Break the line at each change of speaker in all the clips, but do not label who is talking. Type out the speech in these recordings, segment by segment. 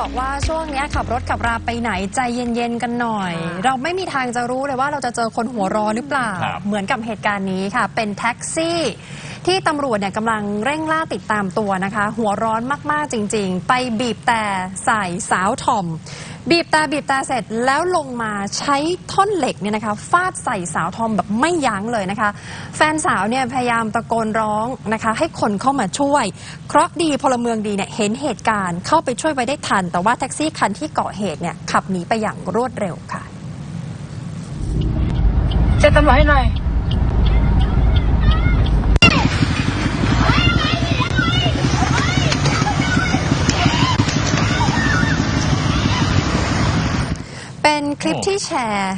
บอกว่าช่วงเนี้ยขับรถขับราไปไหนใจเย็นๆกันหน่อย เราไม่มีทางจะรู้เลยว่าเราจะเจอคนหัวร้อนหรือเปล่า
ครับ
เหมือนกับเหตุการณ์นี้ค่ะ เป็นแท็กซี่ ที่ตำรวจเนี่ยกำลังเร่งล่าติดตามตัวนะคะ หัวร้อนมากๆจริง ๆ ไปบีบแต่ใส่สาวทอม บีบแต่บีบแต่เสร็จแล้วลงมาใช้ท่อนเหล็กเนี่ยนะคะฟาดใส่สาวทอมแบบไม่ยั้งเลยนะคะ แฟนสาวเนี่ยพยายามตะโกนร้องนะคะ ให้คนเข้ามาช่วย เคราะห์ดีพลเมืองดีเนี่ยเห็นเหตุการณ์เข้าไปช่วยไว้ได้ทัน แต่ว่าแท็กซี่คันที่เกาะเหตุเนี่ยขับหนีไปอย่างรวดเร็วค่ะ
เช็ตำรวจให้หน่อย
เป็นคลิป
โอ้
ที่แชร์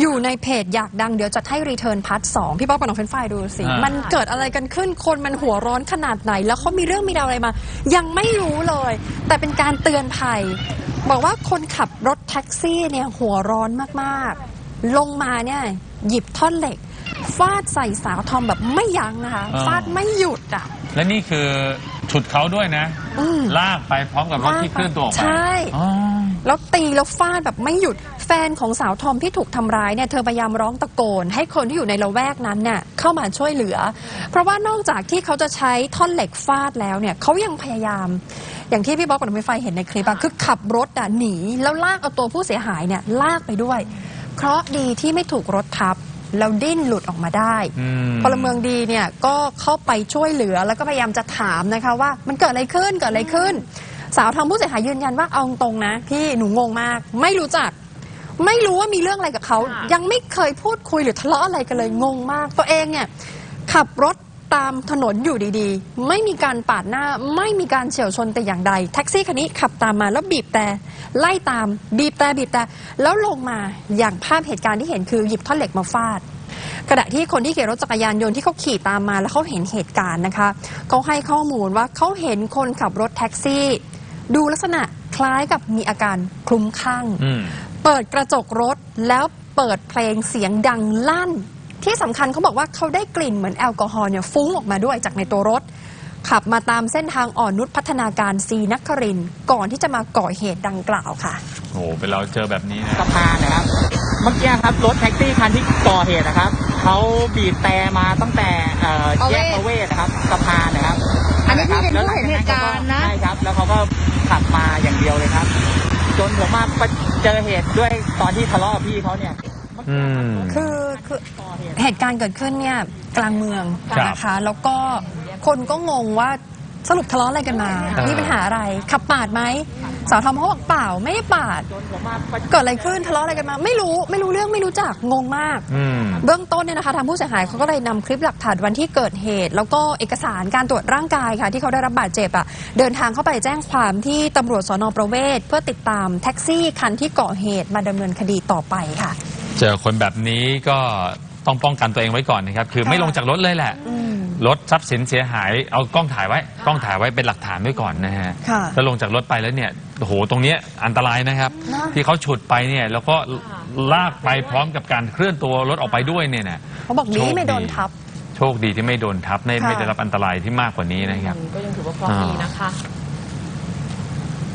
อยู่ในเพจอยากดังเดี๋ยวจะให้รีเทิร์นพาร์ทสองพี่ป๊อกกับน้องเฟรนช์ไฟล์ดูสิ
อ่ามั
มันเกิดอะไรกันขึ้นคนมันหัวร้อนขนาดไหน แล้วเขามีเรื่องมีราวอะไรมา ยังไม่รู้เลย แต่เป็นการเตือนภัย บอกว่าคนขับรถแท็กซี่เนี่ยหัวร้อนมากๆ ลงมาเนี่ยหยิบท่อนเหล็ก ฟาดใส่สาวทอมแบบไม่ยั้งนะคะ
อ่า
ฟาดไม่หยุดอะ
และนี่คือฉุดเขาด้วยนะ
อืม
ลากไปพร้อมกับรถที่เคลื่อนตัวออกไป
ใช่
อ๋อ
แล้วตีแล้วฟาดแบบไม่หยุดแฟนของสาวทอมที่ถูกทำร้ายเนี่ยเธอพยายามร้องตะโกน ให้คนที่อยู่ในละแวกนั้นเนี่ยเข้ามาช่วยเหลือ เพราะว่านอกจากที่เขาจะใช้ท่อนเหล็กฟาดแล้วเนี่ยเขายังพยายาม อย่างที่พี่บ๊อบกับน้องไฟเห็นในคลิปอะคือขับรถอะหนีแล้วลากเอาตัวผู้เสียหายเนี่ยลากไปด้วย เพราะดีที่ไม่ถูกรถทับแล้วดิ้นหลุดออกมาได้
อืม
พลเมืองดีเนี่ยก็เข้าไปช่วยเหลือแล้วก็พยายามจะถามนะคะว่ามันเกิดอะไรขึ้นเกิดอะไรขึ้น สาวทอมผู้เสียหายยืนยันว่าเอาตรงๆนะ พี่หนูงงมาก ไม่รู้จัก ไม่รู้ว่ามีเรื่องอะไรกับเขา ยังไม่เคยพูดคุยหรือทะเลาะอะไรกันเลยงงมาก ตัวเองเนี่ยขับรถตามถนนอยู่ดีๆ ไม่มีการปาดหน้า ไม่มีการเฉียวชนแต่อย่างใด แท็กซี่คันนี้ขับตามมาแล้วบีบแต่ไล่ตาม บีบแต่บีบแต่แล้วลงมาอย่างภาพเหตุการณ์ที่เห็นคือหยิบท่อนเหล็กมาฟาดขณะที่คนที่ขี่รถจักรยานยนต์ที่เขาขี่ตามมาแล้วเขาเห็นเหตุการณ์นะคะเขาให้ข้อมูลว่าเขาเห็นคนขับรถแท็กซี่ ดูลักษณะคล้ายกับมีอาการคลุ้มคลั่ง
อืม
เปิดกระจกรถแล้วเปิดเพลงเสียงดังลั่น ที่สำคัญเขาบอกว่าเขาได้กลิ่นเหมือนแอลกอฮอล์เนี่ยฟุ้งออกมาด้วยจากในตัวรถ ขับมาตามเส้นทางอ่อนนุชพัฒนาการซีนักครินทร์ก่อนที่จะมาก่อเหตุดังกล่าวค่ะ
โอ้โหเป็นเราเจอแบบนี้นะ
สะพานนะครับ เมื่อกี้ครับรถแท็กซี่คันที่ก่อเหตุนะครับเขาบีบแต่มาตั้งแต่เอ่อแยกประเวศนะครับสะพานนะครับ
อันนี้พี่เป็น
แล้ว
ผู้เห็นเหตุการณ์นะ
ใช่ครับ แล้วเขาก็ขับมาอย่างเดียวเลยครับ จนผมมาเจอเหตุด้วยตอนที่ทะเลาะกับพี่เขาเนี่ย
อืม
คือคือ
ก่อเหตุ
เหตุการณ์เกิดขึ้นเนี่ยกลางเมือง
ครับ
นะคะ แล้วก็คนก็งงว่าสรุปทะเลาะอะไรกันมา
อ่ามี
มีปัญหาอะไร ขับปาดไหม สาวทอมเขาบอกเปล่าไม่ได้ปาด
จนผมมา
เกิดอะไรขึ้นทะเลาะอะไรกันมา ไม่รู้ไม่รู้เรื่องไม่รู้จักงงมาก
อืม
เบื้องต้นเนี่ยนะคะทางผู้เสียหายเขาก็เลยนำคลิปหลักฐานวันที่เกิดเหตุ แล้วก็เอกสารการตรวจร่างกายค่ะ ที่เขาได้รับบาดเจ็บอะเดินทางเข้าไปแจ้งความที่ตำรวจสนประเวศเพื่อติดตามแท็กซี่คันที่ก่อเหตุมาดำเนินคดีต่อไปค่ะ
เจอคนแบบนี้ก็ต้องป้องกันตัวเองไว้ก่อนนะครับคือ
ค่ะ
ไม่ลงจากรถเลยแหละ
อืม
รถทรัพย์สินเสียหายเอากล้องถ่ายไว้กล้องถ่ายไว้เป็นหลักฐานไว้ก่อนนะฮะ
ค่ะ
แล้วลงจากรถไปแล้วเนี่ย โอ้โหตรงเนี้ยอันตรายนะครับ
นะ
ที่เขาฉุดไปเนี่ยแล้วก็ลากไปพร้อมกับการเคลื่อนตัวรถออกไปด้วยเนี่ยนะ
เขาบอกดีไม่โดนทับ
โชคดีที่ไม่โดนทับไม่
ค่ะ
ไม่ได้รับอันตรายที่มากกว่านี้นะครับ
ก็ยังถือว่าเคราะห์ดีนะคะ